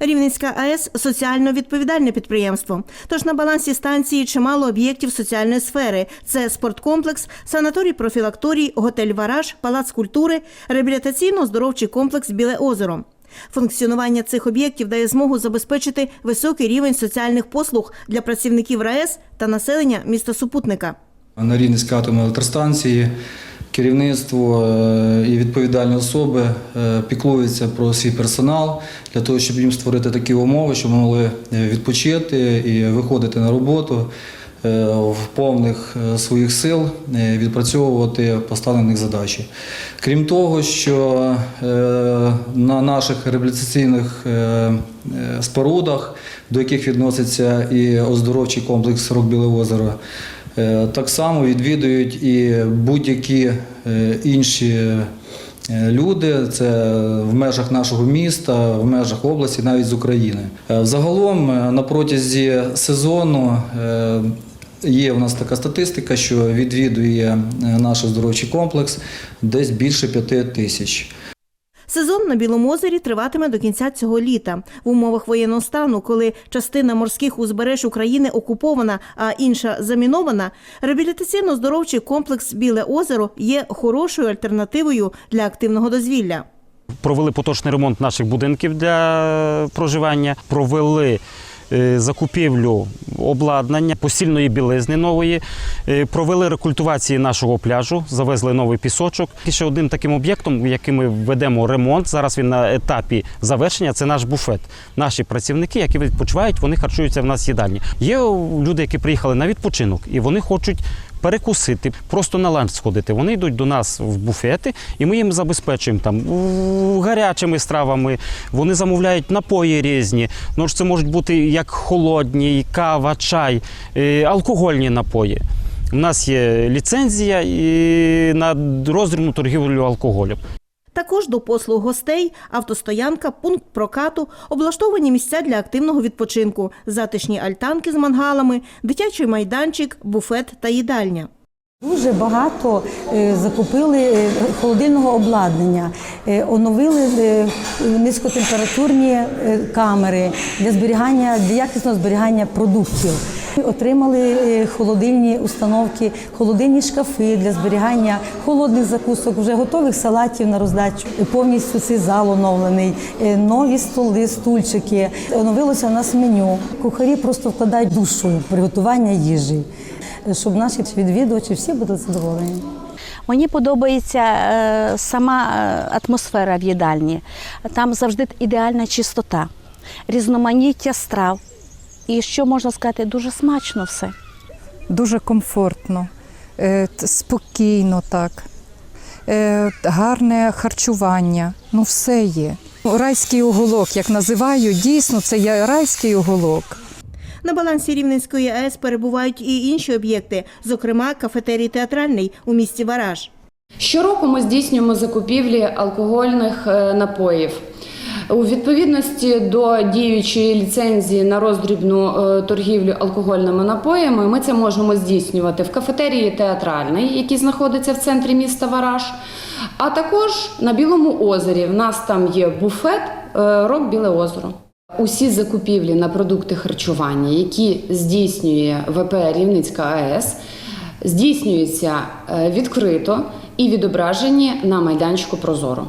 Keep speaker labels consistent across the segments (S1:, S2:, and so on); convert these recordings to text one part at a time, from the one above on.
S1: Рівненська АЕС соціально відповідальне підприємство. Тож на балансі станції чимало об'єктів соціальної сфери: це спорткомплекс, санаторій профілакторій, готель Вараж, палац культури, реабілітаційно-оздоровчий комплекс Біле озеро. Функціонування цих об'єктів дає змогу забезпечити високий рівень соціальних послуг для працівників РаЕС та населення міста супутника.
S2: На Рівненській атомній електростанції керівництво е, і відповідальні особи е, піклуються про свій персонал для того, щоб їм створити такі умови, щоб могли е, відпочити і виходити на роботу в повних своїх сил, відпрацьовувати поставлених задачі. Крім того, що на наших реабілітаційних спорудах, до яких відноситься і оздоровчий комплекс Рок Біле озеро, Так само відвідують і будь-які е, інші е, люди. Це в межах нашого міста, в межах області, навіть з України. Е, Взагалом е, на протязі сезону. е, Є у нас така статистика, що відвідує е, наш оздоровчий комплекс десь більше п'яти тисяч.
S1: Сезон на Білому озері триватиме до кінця цього літа. В умовах воєнного стану, коли частина морських узбереж України окупована, а інша замінована, реабілітаційно-здоровчий комплекс Біле озеро є хорошою альтернативою для активного дозвілля.
S3: Провели поточний ремонт наших будинків для проживання, провели закупівлю обладнання, постільної білизни нової, е, провели рекультивації нашого пляжу, завезли новий пісочок. І ще одним таким об'єктом, який ми ведемо ремонт, зараз він на етапі завершення, це наш буфет. Наші працівники, які відпочивають, вони харчуються в нас в їдальні. Є люди, які приїхали на відпочинок, і вони хочуть перекусити, просто на ланч сходити. Вони йдуть до нас в буфети, і ми їм забезпечуємо там гарячими стравами. Вони замовляють напої різні. Ну ж це можуть бути як холодні, кава, чай, е, алкогольні напої. У нас є ліцензія на роздрібну торгівлю алкоголем.
S1: Також до послуг гостей, автостоянка, пункт прокату, облаштовані місця для активного відпочинку, затишні альтанки з мангалами, дитячий майданчик, буфет та їдальня.
S4: Дуже багато е, закупили е, холодильного обладнання, е, оновили низькотемпературні камери для зберігання для якісного зберігання продуктів. Отримали е, холодильні установки, холодильні шкафи для зберігання холодних закусок, вже готових салатів на роздачу. Повністю цей зал оновлений, е, нові столи, стульчики. Оновилося у нас меню. Кухарі просто вкладають душу приготування їжі щоб наші відвідувачі всі були задоволені.
S5: Мені подобається е, сама е, атмосфера в їдальні. Там завжди ідеальна чистота, різноманіття страв. І що можна сказати, дуже смачно все.
S6: дуже комфортно, е, спокійно так, е, гарне харчування. Ну, все є. Райський уголок, як називаю, дійсно це є райський уголок.
S1: На балансі Рівненської АЕС перебувають і інші об'єкти, зокрема кафетерій театральний у місті Вараж.
S7: Щороку ми здійснюємо закупівлі алкогольних е, напоїв. У відповідності до діючої ліцензії на роздрібну е, торгівлю алкогольними напоями, ми це можемо здійснювати в кафетерії театральний, який знаходиться в центрі міста Вараж, а також на Білому озері. В нас там є буфет е, Рок Біле озеро. Усі закупівлі на продукти харчування, які здійснює ВП Рівницька АЕС, здійснюються е, відкрито і відображені на майданчику Прозоро.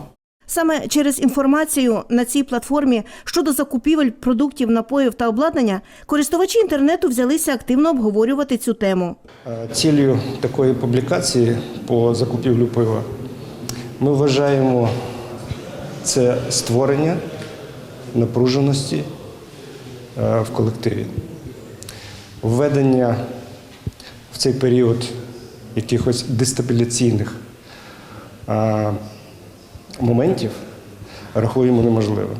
S1: Саме через інформацію на цій платформі щодо закупівель продуктів, напоїв та обладнання користувачі інтернету взялися активно обговорювати цю тему.
S8: Е, Цілею такої публікації по закупівлю пива ми вважаємо це створення напруженості е, в колективі, введення в цей період якихось дестабіляційних е, моментів рахуємо неможливим.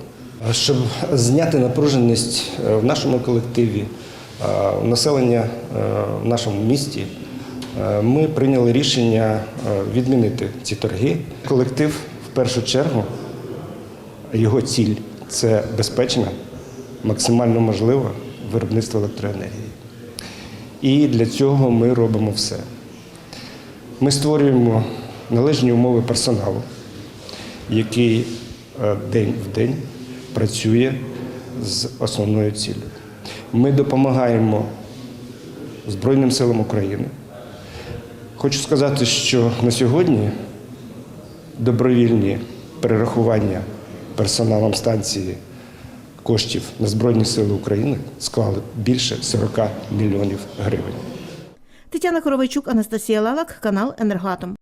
S8: А Щоб зняти напруженість е, в нашому колективі, е, населення е, в нашому місті, ми прийняли рішення відмінити ці торги. Колектив в першу чергу, його ціль це безпечне, максимально можливе виробництво електроенергії. І для цього ми робимо все. Ми створюємо належні умови персоналу, який е, день в день працює з основною ціллю. Ми допомагаємо Збройним силам України. Хочу сказати, що на сьогодні добровільні перерахування персоналом станції коштів на Збройні Сили України склали більше 40 мільйонів гривень.
S1: Тетяна Коровайчук, Анастасія Лалак, канал Енергоатом.